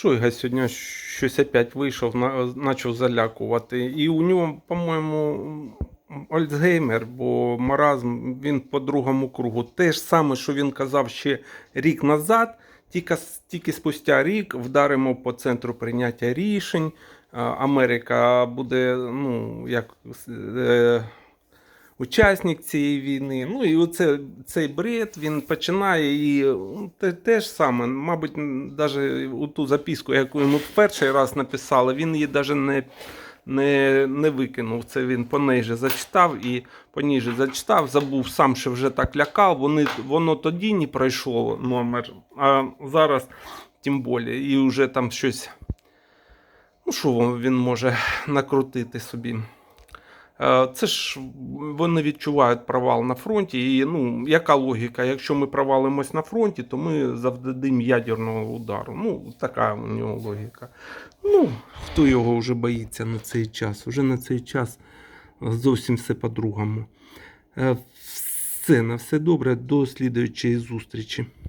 Шойга сьогодні щось опять вийшов, почав залякувати. І у нього, по-моєму, Альцгеймер, бо маразм він по другому кругу. Те ж саме, що він казав ще рік назад, тільки, тільки спустя рік вдаримо по центру прийняття рішень. Америка буде, ну, як. Учасник цієї війни. Ну і оце, цей бред він починає і ну, те, те ж саме, мабуть, навіть у ту записку, яку йому в перший раз написали, він її навіть не, не, не викинув. Це він по неї же зачитав і по ній же зачитав, забув сам, що вже так лякав. Вони, воно тоді не пройшло номер, а зараз тим більше. І вже там щось. Ну, що він може накрутити собі? Е, Це ж вони відчувають провал на фронті. І ну, яка логіка? Якщо ми провалимось на фронті, то ми завдадим ядерного удару. Ну, така у нього логіка. Ну, хто його вже боїться на цей час? Уже на цей час зовсім все по-другому. Е, Все, на все добре, до слідуючої зустрічі.